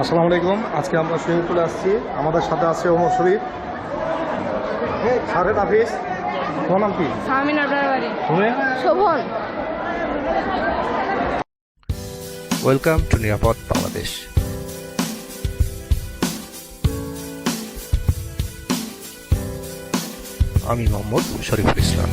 আসসালামু আলাইকুম। আজকে আমরা সুইমিং পুলে আসছি। আমাদের সাথে আছে ওমর শরীফ। সারেদ হাফিজ। তোমার নাম কি? শোভন। ওয়েলকাম টু নিরাপদ বাংলাদেশ। আমি মোহাম্মদ শরীফুল ইসলাম।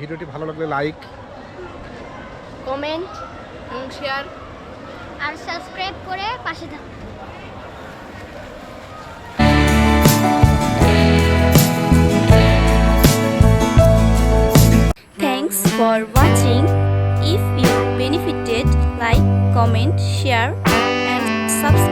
ভিডিওটি ভালো লাগলে লাইক কমেন্ট শেয়ার আর সাবস্ক্রাইব করে পাশে থাকুন Thanks for watching. If you benefited, like, comment, share, and subscribe.